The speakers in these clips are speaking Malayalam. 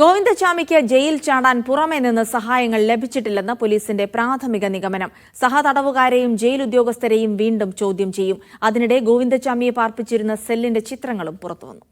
ഗോവിന്ദചാമിക്ക് ജയിൽ ചാടാൻ പുറമേ നിന്ന് സഹായങ്ങൾ ലഭിച്ചിട്ടില്ലെന്ന് പോലീസിന്റെ പ്രാഥമിക നിഗമനം. സഹതടവുകാരെയും ജയിൽ ഉദ്യോഗസ്ഥരെയും വീണ്ടും ചോദ്യം ചെയ്യും. അതിനിടെ ഗോവിന്ദചാമിയെ പാർപ്പിച്ചിരുന്ന സെല്ലിന്റെ ചിത്രങ്ങളും പുറത്തുവന്നു.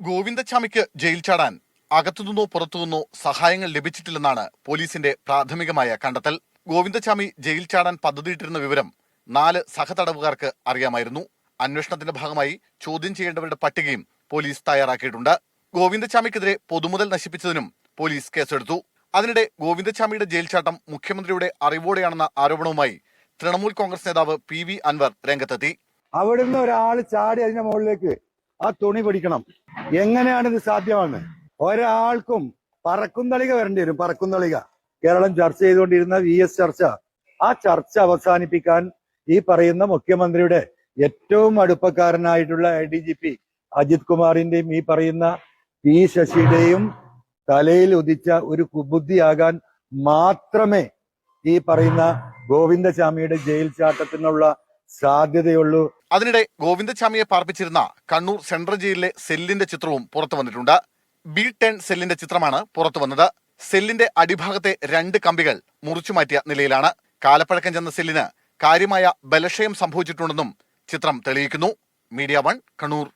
ഗോവിന്ദസ്വാമിക്ക് ജയിൽ ചാടാൻ അകത്തുനിന്നോ പുറത്തുനിന്നോ സഹായങ്ങൾ ലഭിച്ചിട്ടില്ലെന്നാണ് പോലീസിന്റെ പ്രാഥമികമായ കണ്ടെത്തൽ. ഗോവിന്ദസ്വാമി ജയിൽ ചാടാൻ പദ്ധതിയിട്ടിരുന്ന വിവരം നാല് സഹതടവുകാർക്ക് അറിയാമായിരുന്നു. അന്വേഷണത്തിന്റെ ഭാഗമായി ചോദ്യം ചെയ്യേണ്ടവരുടെ പട്ടികയും പോലീസ് തയ്യാറാക്കിയിട്ടുണ്ട്. ഗോവിന്ദച്ചാമിക്കെതിരെ പൊതുമുതൽ നശിപ്പിച്ചതിനും പോലീസ് കേസെടുത്തു. അതിനിടെ ഗോവിന്ദച്ചാമിയുടെ ജയിൽ ചാട്ടം മുഖ്യമന്ത്രിയുടെ അറിവോടെയാണെന്ന ആരോപണവുമായി തൃണമൂൽ കോൺഗ്രസ് നേതാവ് പി വി അൻവർ രംഗത്തെത്തി. അവിടുന്ന് ഒരാൾ ചാടി അതിന്റെ മുകളിലേക്ക് ആ തുണി പിടിക്കണം. എങ്ങനെയാണ് ഇത് സാധ്യമാണ്? ഒരാൾക്കും പറക്കുന്നളിക വരേണ്ടി വരും. പറക്കുന്നളിക കേരളം ചർച്ച ചെയ്തുകൊണ്ടിരുന്ന വി എസ് ചർച്ച. ആ ചർച്ച അവസാനിപ്പിക്കാൻ ഈ പറയുന്ന മുഖ്യമന്ത്രിയുടെ ഏറ്റവും അടുപ്പക്കാരനായിട്ടുള്ള A D G P Ajith കുമാറിന്റെയും ഈ പറയുന്ന പി ശശിയുടെയും തലയിൽ ഉദിച്ച ഒരു കുബുദ്ധിയാകാൻ മാത്രമേ ഈ പറയുന്ന ഗോവിന്ദസ്വാമിയുടെ ജയിൽ ചാട്ടത്തിനുള്ള സാധ്യതയുള്ളൂ. അതിനിടെ ഗോവിന്ദസ്വാമിയെ പാർപ്പിച്ചിരുന്ന കണ്ണൂർ സെൻട്രൽ ജയിലിലെ സെല്ലിന്റെ ചിത്രവും പുറത്തു വന്നിട്ടുണ്ട്. ബി ടെൻ സെല്ലിന്റെ ചിത്രമാണ് പുറത്തു വന്നത്. സെല്ലിന്റെ അടിഭാഗത്തെ രണ്ട് കമ്പികൾ മുറിച്ചു മാറ്റിയ നിലയിലാണ്. കാലപ്പഴക്കം ചെന്ന സെല്ലിന് കാര്യമായ ബലക്ഷയം സംഭവിച്ചിട്ടുണ്ടെന്നും ചിത്രം തെളിയിക്കുന്നു. Media one Kannur.